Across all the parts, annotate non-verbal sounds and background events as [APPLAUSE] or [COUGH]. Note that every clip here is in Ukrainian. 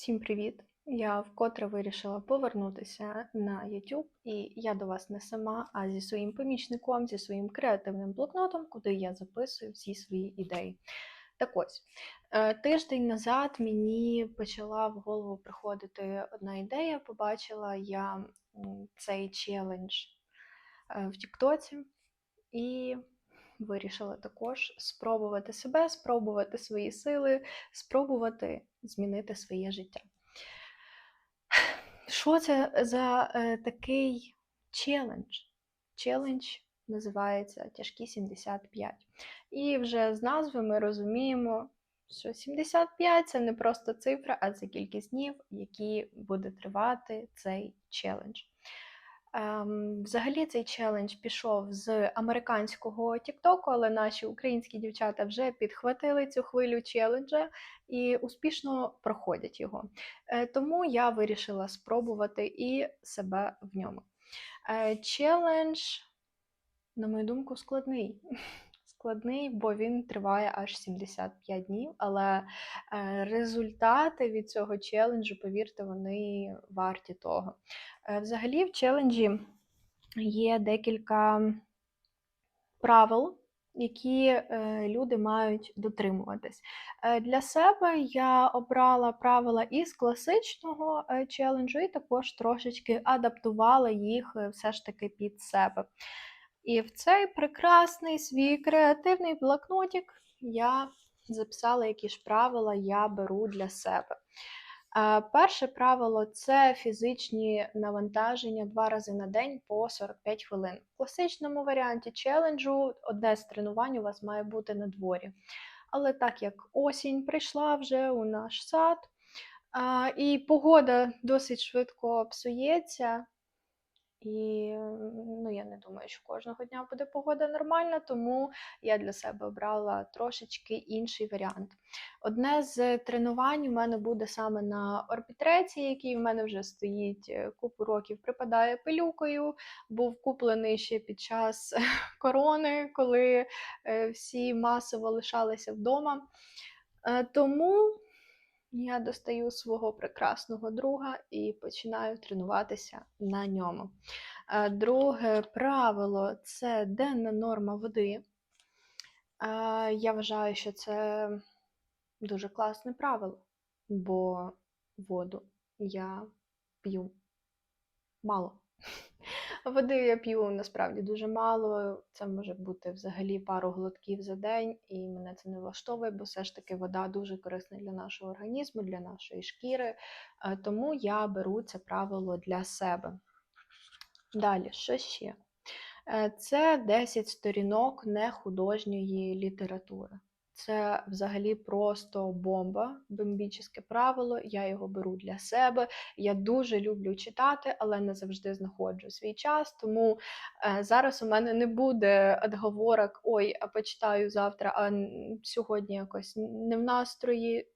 Всім привіт! Я вкотре вирішила повернутися на YouTube, і я до вас не сама, а зі своїм помічником, зі своїм креативним блокнотом, куди я записую всі свої ідеї. Так ось, е, тиждень назад мені почала в голову приходити одна ідея. Побачила я цей челендж е, в Тіктоці і вирішила також спробувати себе, спробувати свої сили, спробувати змінити своє життя. Що це за е, такий челендж? Челендж називається Тяжкі 75. І вже з назви ми розуміємо, що 75 це не просто цифра, а це кількість днів, які буде тривати цей челендж. Ем, взагалі цей челендж пішов з американського Тіктоку, але наші українські дівчата вже підхватили цю хвилю челенджа і успішно проходять його. Е, тому я вирішила спробувати і себе в ньому. Е, челендж, на мою думку, складний. Складний, бо він триває аж 75 днів, але е, результати від цього челенджу, повірте, вони варті того. Е, Взагалі, в челенджі є декілька правил, які е, люди мають дотримуватись. Для себе я обрала правила із класичного челенджу, і також трошечки адаптувала їх все ж таки під себе. І в цей прекрасний свій креативний блокнотик я записала, які ж правила я беру для себе. Е, Перше правило це фізичні навантаження два рази на день по 45 хвилин. В класичному варіанті челенджу одне з тренувань у вас має бути на дворі. Але так як осінь прийшла вже у наш сад, і погода досить швидко псується, і ну, я не думаю, що кожного дня буде погода нормальна, тому я для себе обрала трошечки інший варіант. Одне з тренувань у мене буде саме на орбітреці, який в мене вже стоїть е, купу років, припадає пилюкою. Був куплений ще під час [LAUGHS] корони, коли е, всі масово лишалися вдома. Е, Тому я достаю свого прекрасного друга і починаю тренуватися на ньому. Е, Друге правило це денна норма води. Е, Я вважаю, що це дуже класне правило, бо воду я п'ю мало. [LAUGHS] Води я п'ю насправді дуже мало. Це може бути взагалі пару глотків за день, і мене це не влаштовує, бо все ж таки вода дуже корисна для нашого організму, для нашої шкіри. Е, Тому я беру це правило для себе. Далі, що ще? Е, Це 10 сторінок нехудожньої літератури. Це взагалі просто бомба, бомбічне правило. Я його беру для себе. Я дуже люблю читати, але не завжди знаходжу свій час. Тому е, зараз у мене не буде відговорок, ой, а почитаю завтра, а сьогодні якось не в настрої.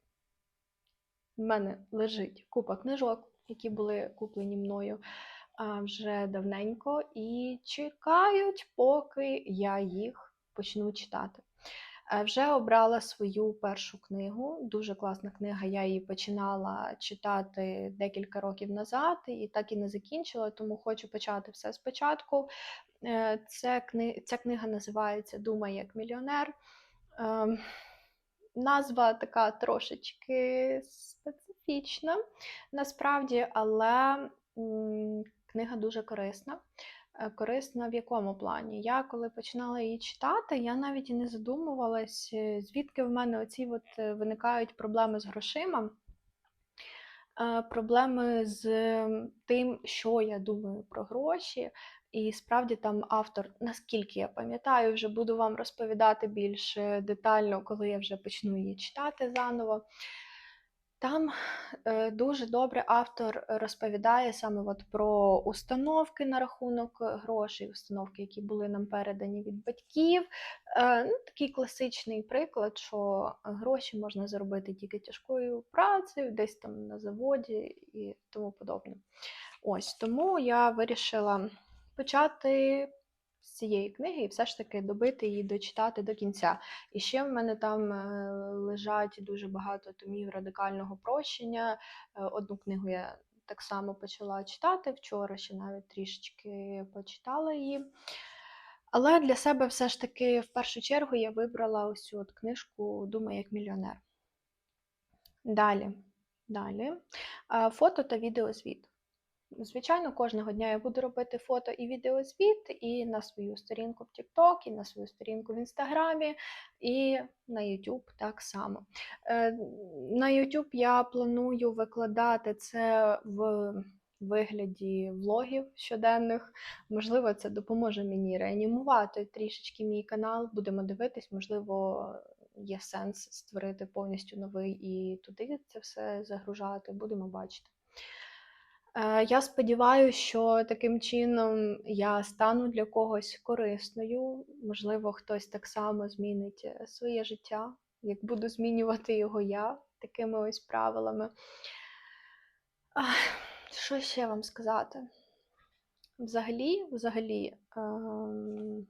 У мене лежить купа книжок, які були куплені мною вже давненько, і чекають, поки я їх почну читати. Е, Вже обрала свою першу книгу. Дуже класна книга. Я її починала читати декілька років назад і так і не закінчила, тому хочу почати все спочатку. Е, Це кни... Ця книга називається Думай як мільйонер. Ем, Назва така трошечки специфічна, насправді, але книга дуже корисна. Е, Корисна в якому плані? Я коли починала її читати, я навіть і не задумувалась, е, звідки в мене оці от е, виникають проблеми з грошима, проблеми з тим, що я думаю про гроші. І справді там автор, наскільки я пам'ятаю, вже буду вам розповідати більш детально, коли я вже почну її читати заново. Там е, дуже добре автор розповідає саме от про установки на рахунок е, грошей, установки, які були нам передані від батьків. Е, ну, такий класичний приклад, що гроші можна заробити тільки тяжкою працею, десь там на заводі і тому подобне. Ось тому я вирішила почати з цієї книги і все ж таки добити її, дочитати до кінця. І ще в мене там е, лежать дуже багато томів радикального прощення. Е, Одну книгу я так само почала читати вчора, ще навіть трішечки почитала її. Але для себе все ж таки в першу чергу я вибрала ось цю от книжку Думай як мільйонер. Далі. Далі. Е, Фото та відеозвіт. Звичайно, кожного дня я буду робити фото і відеозвіт і на свою сторінку в TikTok, і на свою сторінку в Інстаграмі, і на YouTube так само. Е, На YouTube я планую викладати це в вигляді влогів щоденних. Можливо, це допоможе мені реанімувати трішечки мій канал. Будемо дивитись, можливо, є сенс створити повністю новий і туди це все загружати. Будемо бачити. Е, Я сподіваюся, що таким чином я стану для когось корисною. Можливо, хтось так само змінить е, своє життя, як буду змінювати його я такими ось правилами. Що ще вам сказати? Взагалі, взагалі, ем,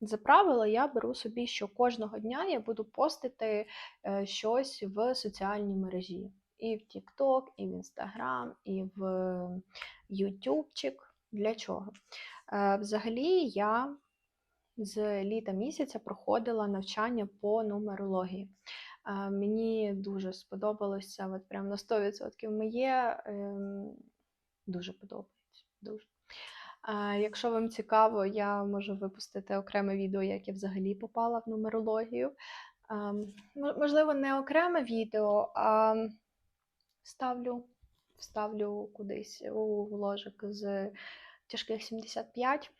за правило я беру собі, що кожного дня я буду постити е, щось в соціальній мережі. І в TikTok, і в Instagram, і в YouTubeчик. Для чого? Е, Взагалі, я з літа місяця проходила навчання по нумерології. Е, Мені дуже сподобалося, от прям на 100% моє ем, дуже подобається. Дуже. Е, Якщо вам цікаво, я можу випустити окреме відео, як я взагалі попала в нумерологію. Ем, Можливо, не окреме відео, а вставлю, вставлю кудись у вложик з тяжких 75.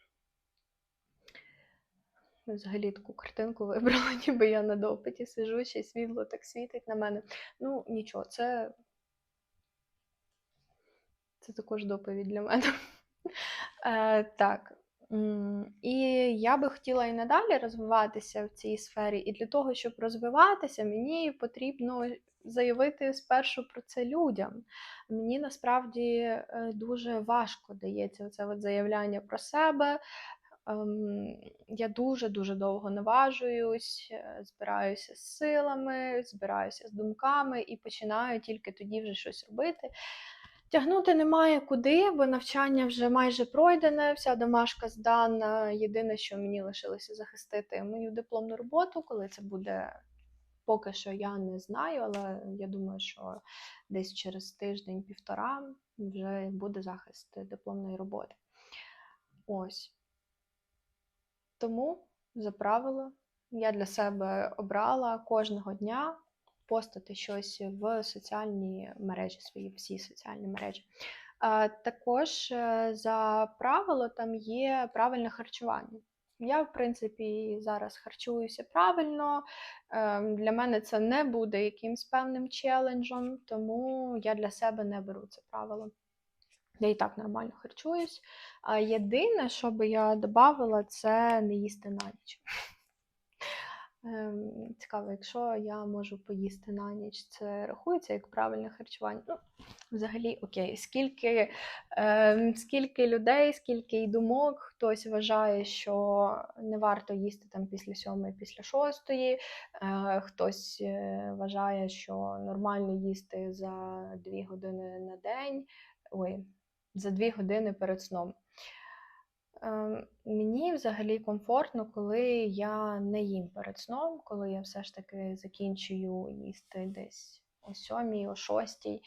Взагалі таку картинку [LAUGHS] вибрала, ніби я на допиті сижу, ще світло так світить на мене. Ну, нічого, це, це також доповідь для мене. [LAUGHS] Е, так. І я би хотіла і надалі розвиватися в цій сфері. І для того, щоб розвиватися, мені потрібно заявити спершу про це людям. Мені насправді е, дуже важко дається це от заявляння про себе. Ем, Я дуже-дуже довго наважуюсь, е, збираюся з силами, збираюся з думками і починаю тільки тоді вже щось робити. Тягнути немає куди, бо навчання вже майже пройдене, вся домашка здана. Єдине, що мені лишилося захистити мою дипломну роботу, коли це буде. Поки що я не знаю, але я думаю, що десь через тиждень-півтора вже буде захист дипломної роботи. Ось. Тому, за правило, я для себе обрала кожного дня постати щось в соціальні мережі, свої всі соціальні мережі. Також е, за правило там є правильне харчування. Я, в принципі, зараз харчуюся правильно. Ем, Для мене це не буде якимсь певним челенджем, тому я для себе не беру це правило. Я і так нормально харчуюсь. А єдине, що би я додавала, це не їсти на ніч. Ем, Цікаво, якщо я можу поїсти на ніч, це рахується як правильне харчування. Ну, взагалі, окей, скільки, ем, скільки людей, скільки й думок, хтось вважає, що не варто їсти там після сьомої, після шостої, е, хтось е, вважає, що нормально їсти за дві години на день, ой, за дві години перед сном. Ем, Мені взагалі комфортно, коли я не їм перед сном, коли я все ж таки закінчую їсти десь о сьомій, о шостій.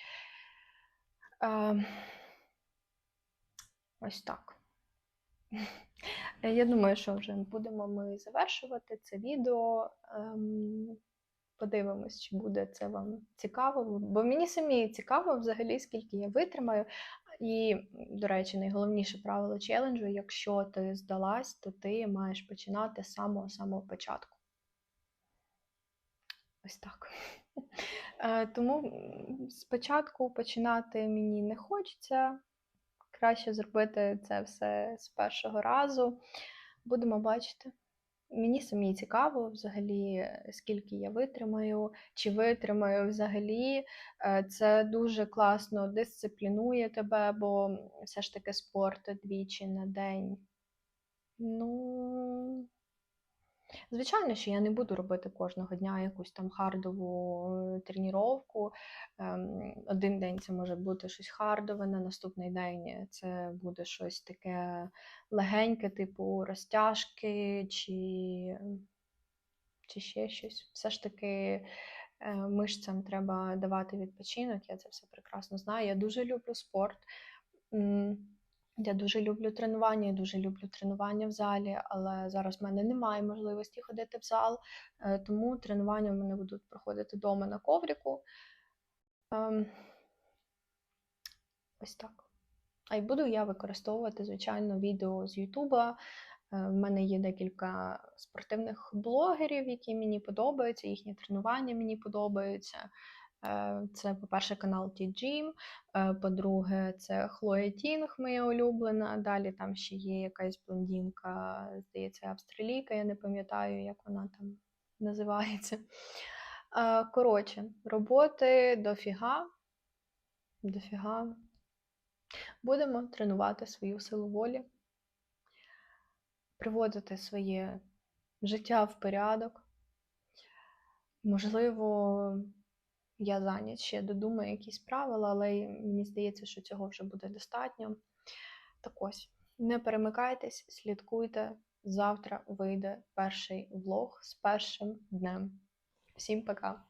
Ем, Ось так. [LAUGHS] Я думаю, що вже будемо ми завершувати це відео. Ем, Подивимось, чи буде це вам цікаво. Бо мені самі цікаво взагалі, скільки я витримаю. І, до речі, найголовніше правило челенджу: якщо ти здалась, то ти маєш починати з самого самого початку. Ось так. [LAUGHS] Е, Тому спочатку починати мені не хочеться. Краще зробити це все з першого разу. Будемо бачити. Мені самі цікаво, взагалі, скільки я витримаю, чи витримаю взагалі. Е, Це дуже класно дисциплінує тебе, бо все ж таки спорт двічі на день Ну, звичайно, що я не буду робити кожного дня якусь там хардову е, тренування. Ем, Один день це може бути щось хардове, на наступний день це буде щось таке легеньке, типу розтяжки чи, чи ще щось. Все ж таки е, мишцям треба давати відпочинок, я це все прекрасно знаю. Я дуже люблю спорт. Я дуже люблю тренування, я дуже люблю тренування в залі, але зараз в мене немає можливості ходити в зал, е, тому тренування в мене будуть проходити вдома на ковріку. Ем, Ось так. А й буду я використовувати, звичайно, відео з Ютуба. Е, В мене є декілька спортивних блогерів, які мені подобаються, їхні тренування мені подобаються. Е, Це, по-перше, канал T-Gym, е, по-друге, це Хлоя Тінг, моя улюблена. Далі там ще є якась блондинка, здається, австралійка, я не пам'ятаю, як вона там називається. Е, Коротше, роботи дофіга. Дофіга. Будемо тренувати свою силу волі, приводити своє життя в порядок. Можливо, я зайнят ще додумаю якісь правила, але мені здається, що цього вже буде достатньо. Так ось, не перемикайтесь, слідкуйте. Завтра вийде перший влог з першим днем. Всім пока!